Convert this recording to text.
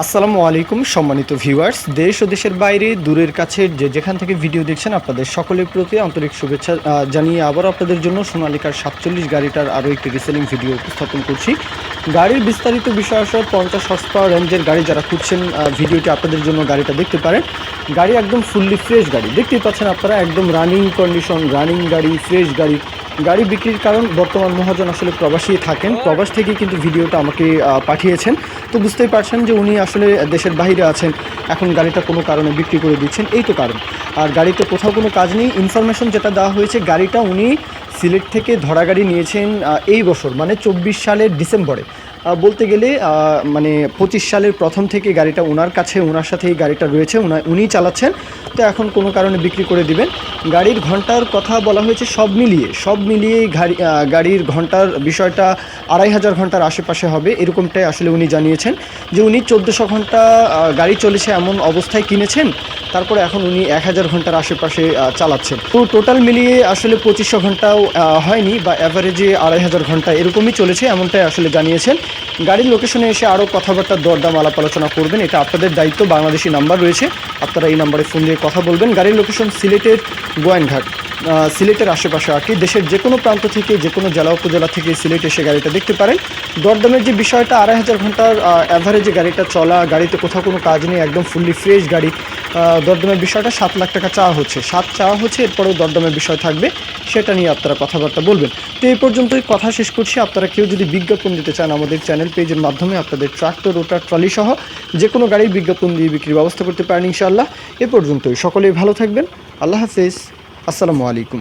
আসসালামু আলাইকুম, সম্মানিত ভিউয়ার্স। দেশ ও দেশের বাইরে, দূরের কাছে যে যেখান থেকে ভিডিও দেখছেন, আপনাদের সকলের প্রতি আন্তরিক শুভেচ্ছা জানিয়ে আবার আপনাদের জন্য সোনালিকার সাতচল্লিশ গাড়িটার আরও একটি রিসেলিং ভিডিও উপস্থাপন করছি। গাড়ির বিস্তারিত বিষয় আসলে পঞ্চাশ পাওয়ার রেঞ্জের গাড়ি যারা খুঁজছেন ভিডিওটি আপনাদের জন্য গাড়িটা দেখতে পারেন। গাড়ি একদম ফুললি ফ্রেশ গাড়ি। দেখতেই পাচ্ছেন আপনারা, একদম রানিং কন্ডিশন রানিং গাড়ি ফ্রেশ গাড়ি। গাড়ি বিক্রির কারণ বর্তমান মহাজন আসলে প্রবাসী থাকেন। প্রবাস থেকে কিন্তু ভিডিওটা আমাকে পাঠিয়েছেন। তো বুঝতেই পারছেন যে উনি আসলে দেশের বাইরে আছেন, এখন গাড়িটা কোনো কারণে বিক্রি করে দিচ্ছেন, এই তো কারণ। আর গাড়িতে কোথাও কোনো কাজ নেই। ইনফরমেশন যেটা দেওয়া হয়েছে, গাড়িটা উনি সিলেট থেকে ধরা গাড়ি নিয়েছেন এই বছর মানে চব্বিশ সালের ডিসেম্বরে। বলতে গেলে মানে পঁচিশ সালের প্রথম থেকে গাড়িটা ওনার কাছে ওনার সাথে এই গাড়িটা রয়েছে, উনা- চালাচ্ছেন। তো এখন কোনো কারণে বিক্রি করে দিবেন। গাড়ির ঘণ্টার কথা বলা হয়েছে, সব মিলিয়ে সব মিলিয়ে গাড়ি গাড়ির ঘণ্টার বিষয়টা আড়াই হাজার ঘণ্টার আশেপাশে হবে, এরকমটাই আসলে উনি জানিয়েছেন। যে উনি চোদ্দোশো ঘণ্টা গাড়ি চলেছে এমন অবস্থায় কিনেছেন, তারপরে এখন উনি এক হাজার ঘণ্টার আশেপাশে চালাচ্ছেন। তো টোটাল মিলিয়ে আসলে পঁচিশশো ঘন্টাও হয়নি, বা অ্যাভারেজে আড়াই হাজার ঘণ্টা এরকমই চলেছে, এমনটাই আসলে জানিয়েছেন। গাড়ির লোকেশনে এসে আরও কথাবার্তা দরদাম আলাপ আলোচনা করবেন এটা আপনাদের দায়িত্ব বাংলাদেশি নাম্বার রয়েছে। আপনারা এই নাম্বারে ফোন দিয়ে কথা বলবেন। গাড়ির লোকেশন সিলেটের গোয়াইনঘাট আহ, সিলেটের আশেপাশে আর কি। দেশের যে কোনো প্রান্ত থেকে যে কোনো জেলা উপজেলা থেকে সিলেট এসে গাড়িটা দেখতে পারেন। দরদামের যে বিষয়টা আড়াই হাজার ঘণ্টার অ্যাভারেজে গাড়িটা চলা গাড়িতে কোথাও কোনো কাজ নেই একদম ফুললি ফ্রেশ গাড়ি দরদামের বিষয়টা সাত লাখ টাকা চাওয়া হচ্ছে। সাত চাওয়া হচ্ছে, এরপরেও দরদমের বিষয় থাকবে, সেটা নিয়ে আপনারা কথাবার্তা বলবেন। তো এই পর্যন্তই কথা শেষ করছি। আপনারা কেউ যদি বিজ্ঞাপন দিতে চান আমাদের চ্যানেল পেজের মাধ্যমে, আপনাদের ট্রাক্টর, রোটার, ট্রলি সহ যে কোনো গাড়ি বিজ্ঞাপন দিয়ে বিক্রির ব্যবস্থা করতে পারেন ইনশাআল্লাহ। এ পর্যন্তই। সকলেই ভালো থাকবেন। আল্লাহ হাফেজ। আসসালামু আলাইকুম।